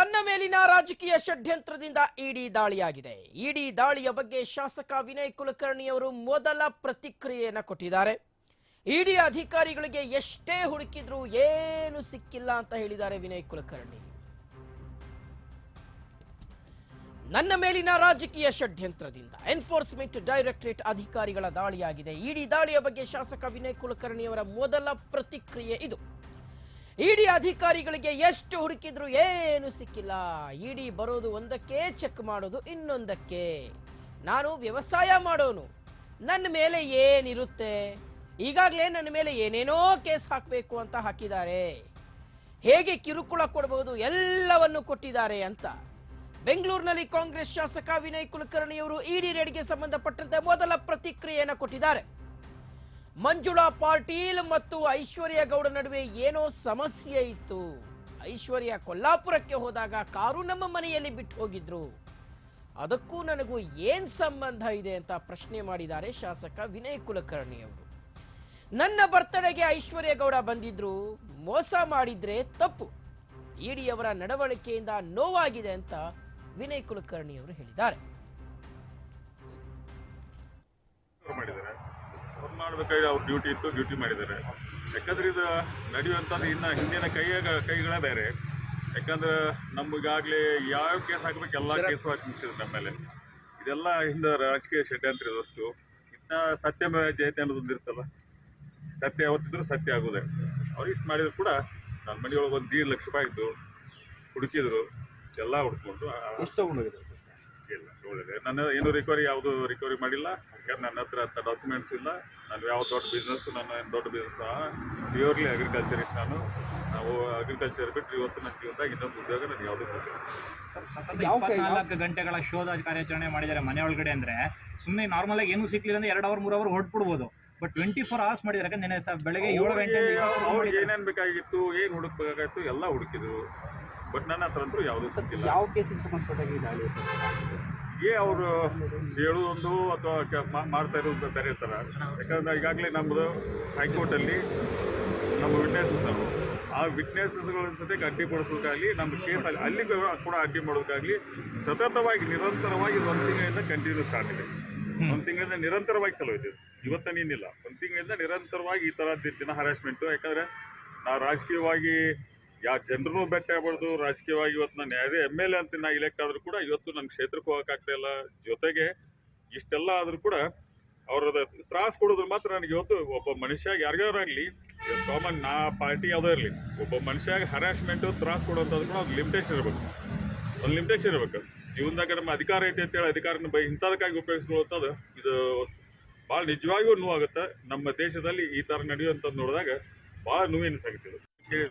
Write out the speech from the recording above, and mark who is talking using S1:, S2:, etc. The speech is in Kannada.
S1: ತನ್ನ ಮೇಲಿನ ರಾಜಕೀಯ ಷಡ್ಯಂತ್ರದಿಂದ ಇಡಿ ದಾಳಿಯಾಗಿದೆ. ಇಡಿ ದಾಳಿಯ ಬಗ್ಗೆ ಶಾಸಕ ವಿನಯ್ ಕುಲಕರ್ಣಿ ಅವರು ಮೊದಲ ಪ್ರತಿಕ್ರಿಯೆಯನ್ನು ಕೊಟ್ಟಿದ್ದಾರೆ. ಇಡಿ ಅಧಿಕಾರಿಗಳಿಗೆ ಎಷ್ಟೇ ಹುಡುಕಿದ್ರೂ ಏನು ಸಿಕ್ಕಿಲ್ಲ ಅಂತ ಹೇಳಿದ್ದಾರೆ ವಿನಯ್ ಕುಲಕರ್ಣಿ. ನನ್ನ ಮೇಲಿನ ರಾಜಕೀಯ ಷಡ್ಯಂತ್ರದಿಂದ ಎನ್ಫೋರ್ಸ್ಮೆಂಟ್ ಡೈರೆಕ್ಟರೇಟ್ ಅಧಿಕಾರಿಗಳ ದಾಳಿಯಾಗಿದೆ. ಇಡಿ ದಾಳಿಯ ಬಗ್ಗೆ ಶಾಸಕ ವಿನಯ್ ಕುಲಕರ್ಣಿ ಅವರ ಮೊದಲ ಪ್ರತಿಕ್ರಿಯೆ ಇದು. ಇಡಿ ಅಧಿಕಾರಿಗಳಿಗೆ ಎಷ್ಟು ಹುಡುಕಿದ್ರು ಏನು ಸಿಕ್ಕಿಲ್ಲ. ಇಡಿ ಬರೋದು ಒಂದಕ್ಕೆ ಚೆಕ್ ಮಾಡೋದು ಇನ್ನೊಂದಕ್ಕೆ. ನಾನು ವ್ಯವಸಾಯ ಮಾಡೋನು. ನನ್ನ ಮೇಲೆ ಏನಿರುತ್ತೆ? ಈಗಾಗಲೇ ನನ್ನ ಮೇಲೆ ಏನೇನೋ ಕೇಸ್ ಹಾಕಬೇಕು ಅಂತ ಹಾಕಿದ್ದಾರೆ. ಹೇಗೆ ಕಿರುಕುಳ ಕೊಡಬಹುದು ಎಲ್ಲವನ್ನು ಕೊಟ್ಟಿದ್ದಾರೆ ಅಂತ. ಬೆಂಗಳೂರಿನಲ್ಲಿ ಕಾಂಗ್ರೆಸ್ ಶಾಸಕ ವಿನಯ್ ಕುಲಕರ್ಣಿಯವರು ಇಡಿ ರೇಡ್ಗೆ ಸಂಬಂಧಪಟ್ಟಂತೆ ಮೊದಲ ಪ್ರತಿಕ್ರಿಯೆಯನ್ನು ಕೊಟ್ಟಿದ್ದಾರೆ. ಮಂಜುಳಾ ಪಾಟೀಲ್ ಮತ್ತು ಐಶ್ವರ್ಯ ಗೌಡ ನಡುವೆ ಏನೋ ಸಮಸ್ಯೆ ಇತ್ತು. ಐಶ್ವರ್ಯ ಕೊಲ್ಲಾಪುರಕ್ಕೆ ಹೋದಾಗ ಕಾರು ನಮ್ಮ ಮನೆಯಲ್ಲಿ ಬಿಟ್ಟು ಹೋಗಿದ್ರು. ಅದಕ್ಕೂ ನನಗೂ ಏನ್ ಸಂಬಂಧ ಇದೆ ಅಂತ ಪ್ರಶ್ನೆ ಮಾಡಿದ್ದಾರೆ ಶಾಸಕ ವಿನಯ್ ಕುಲಕರ್ಣಿ ಅವರು. ನನ್ನ ಬರ್ತಡೆಗೆ ಐಶ್ವರ್ಯ ಗೌಡ ಬಂದಿದ್ರು. ಮೋಸ ಮಾಡಿದ್ರೆ ತಪ್ಪು. ಇಡಿಯವರ ನಡವಳಿಕೆಯಿಂದ ನೋವಾಗಿದೆ ಅಂತ ವಿನಯ್ ಕುಲಕರ್ಣಿ ಅವರು ಹೇಳಿದ್ದಾರೆ.
S2: ಮಾಡ್ಬೇಕಾಗಿ ಅವ್ರ ಡ್ಯೂಟಿ ಇತ್ತು ಡ್ಯೂಟಿ ಮಾಡಿದ್ದಾರೆ. ಯಾಕಂದ್ರೆ ಇದು ನಡೆಯುವಂಥದ್ದು ಇನ್ನು ಹಿಂದಿನ ಕೈಯಾಗ ಕೈಗಳೇ ಬೇರೆ. ಯಾಕಂದ್ರೆ ನಮಗಾಗಲೇ ಯಾವ ಕೇಸ್ ಹಾಕ್ಬೇಕು ಎಲ್ಲ ಕೇಸು ಹಾಕಿ ಮುಗಿಸಿದ್ರು ನಮ್ಮ ಮೇಲೆ. ಇದೆಲ್ಲ ಹಿಂದೆ ರಾಜಕೀಯ ಷಡ್ಯಂತ್ರ ಇದಷ್ಟು ಇನ್ನು ಸತ್ಯ ಜಯತೆ ಅನ್ನೋದೊಂದು ಇರ್ತಲ್ಲ. ಸತ್ಯ ಯಾವತ್ತಿದ್ರು ಸತ್ಯ ಆಗೋದೆ. ಅವ್ರು ಇಷ್ಟು ಮಾಡಿದ್ರು ಕೂಡ ನನ್ನ ಮನೆಯೊಳಗೆ ಒಂದು ದೀಡ್ ಲಕ್ಷ ರೂಪಾಯಿ ಇದ್ದು ಹುಡುಕಿದ್ರು. ಎಲ್ಲ ಹುಡ್ಕೊಂಡು
S3: ತಗೊಂಡೋಗಿದೆ
S2: ಇಲ್ಲ ಒಳ್ಳೆಯದೇ ನನ್ನ ಏನು ರಿಕವರಿ ಯಾವುದು ರಿಕವರಿ ಮಾಡಿಲ್ಲ. ಯಾಕಂದ್ರೆ ನನ್ನ ಹತ್ರ ಅಂತ ಡಾಕ್ಯುಮೆಂಟ್ಸ್ ಇಲ್ಲ. ನಾನು ಯಾವ ದೊಡ್ಡ ಬಿಸ್ನೆಸ್ ನಾನು ಏನು ದೊಡ್ಡ ಬಿಸ್ನೆಸ್ ಪ್ಯೂರ್ಲಿ ಅಗ್ರಿಕಲ್ಚರಿಸ್ಟ್ ನಾನು. ನಾವು ಅಗ್ರಿಕಲ್ಚರ್ ಬಿಟ್ಟು ಇವತ್ತು ನನ್ನ ಜೀವನದಾಗ ಇನ್ನೊಂದು ಉದ್ಯೋಗ ನನಗೆ ಯಾವುದು ಗೊತ್ತಿಲ್ಲ
S4: ಸತತ
S3: ಯಾವ ಕೈ-
S4: ಇಪ್ಪತ್ನಾಲ್ಕು ಗಂಟೆಗಳ ಶೋಧ ಕಾರ್ಯಾಚರಣೆ ಮಾಡಿದ್ದಾರೆ ಮನೆ ಒಳಗಡೆ ಅಂದ್ರೆ. ಸುಮ್ಮನೆ ನಾರ್ಮಲ್ ಆಗಿ ಏನು ಸಿಕ್ಕಲಿಲ್ಲ ಅಂದ್ರೆ ಎರಡು ಅವರ್ ಮೂರು ಅವರ್ ಹೊಟ್ಬಿಡ್ಬೋದು ಬಟ್ ಟ್ವೆಂಟಿ ಫೋರ್ ಅವರ್ಸ್ ಮಾಡಿದ್ರೆ ಯಾಕಂದ್ರೆ ನೆನ್ನೆ ಬೆಳಗ್ಗೆ ಏಳು ಗಂಟೆ
S2: ಅವ್ರಿಗೆ. ಏನೇನು ಬೇಕಾಗಿತ್ತು ಏನು ಹುಡುಕ್ಬೇಕಾಗಿತ್ತು ಎಲ್ಲ ಹುಡುಕಿದ್ರು. ಬಟ್ ನನ್ನ ಹತ್ರ ಅಂತೂ ಯಾವುದೂ ಸಿಕ್ಕಿಲ್ಲ.
S3: ಯಾವ ಕೇಸಿಗೆ ಸಂಬಂಧಪಟ್ಟಾಗ ಈ ದಾಳಿ
S2: ಏ ಅವರು ಹೇಳುವುದೊಂದು ಅಥವಾ ಮಾಡ್ತಾ ಇರೋದು ಬೇರೆ ಥರ ಯಾಕಂದ್ರೆ ಈಗಾಗಲೇ ನಮ್ಮದು ಹೈಕೋರ್ಟಲ್ಲಿ ನಮ್ಮ ವಿಟ್ನೆಸಸ್ ಅವರು. ಆ ವಿಟ್ನೆಸಸ್ಗಳ ಅಡ್ಡಿ ಅಡ್ಡಿಪಡಿಸೋದಕ್ಕಾಗಲಿ ನಮ್ಮ ಕೇಸ್ ಅಲ್ಲಿ ಅಲ್ಲಿ ಕೂಡ ಅಡ್ಡಿ ಮಾಡೋದಕ್ಕಾಗಲಿ ಸತತವಾಗಿ ನಿರಂತರವಾಗಿ ಒಂದು ತಿಂಗಳಿಂದ ಕಂಟಿನ್ಯೂ ಸ್ಟಾರ್ಟ್ ಇದೆ. ಒಂದು ತಿಂಗಳಿಂದ ನಿರಂತರವಾಗಿ ಚಲೋ ಇದೆ. ಇವತ್ತನೇನಿಲ್ಲ ಒಂದು ತಿಂಗಳಿಂದ ನಿರಂತರವಾಗಿ ಈ ಥರ ದಿನ ಹರಾಸ್ಮೆಂಟು ಯಾಕಂದರೆ ನಾವು ರಾಜಕೀಯವಾಗಿ ಯಾವ ಜನರನ್ನು ಭೇಟಿ ಆಗ್ಬಾರ್ದು, ರಾಜಕೀಯವಾಗಿ ಇವತ್ತು ನಾನು ಯಾವುದೇ ಎಂ ಎಲ್ ಎ ಅಂತ ನಾ ಇಲೆಕ್ಟ್ ಆದರೂ ಕೂಡ ಇವತ್ತು ನನ್ನ ಕ್ಷೇತ್ರಕ್ಕೆ ಹೋಗೋಕ್ಕಾಗ್ತಾ ಇಲ್ಲ. ಜೊತೆಗೆ ಇಷ್ಟೆಲ್ಲ ಆದರೂ ಕೂಡ ಅವ್ರದ ತ್ರಾಸ್ ಕೊಡೋದ್ರ ಮಾತ್ರ ನನಗೆ ಇವತ್ತು ಒಬ್ಬ ಮನುಷ್ಯ ಯಾರಿಗಾರಾಗಲಿ ಕಾಮನ್ ನಾ ಪಾರ್ಟಿ ಯಾವುದೇ ಇರಲಿ, ಒಬ್ಬ ಮನುಷ್ಯಾಗ ಹರಾಸ್ಮೆಂಟು ತ್ರಾಸ್ ಕೊಡೋಂಥದ್ದು ಕೂಡ ಒಂದು ಲಿಮಿಟೇಷನ್ ಇರಬೇಕು. ಒಂದು ಲಿಮಿಟೇಷನ್ ಇರಬೇಕು. ಜೀವನದಾಗ ನಮ್ಮ ಅಧಿಕಾರ ಐತೆ ಅಂತೇಳಿ ಅಧಿಕಾರನ ಬೈ ಇಂಥದಕ್ಕಾಗಿ ಉಪಯೋಗಿಸ್ಕೊಳ್ಳೋದು ಇದು ಭಾಳ ನಿಜವಾಗಿಯೂ ನೋವಾಗುತ್ತೆ. ನಮ್ಮ ದೇಶದಲ್ಲಿ ಈ ಥರ ನಡೆಯುವಂಥದ್ದು ನೋಡಿದಾಗ ಭಾಳ ನೋವು ಎನಿಸಾಗುತ್ತೆ ಇದು.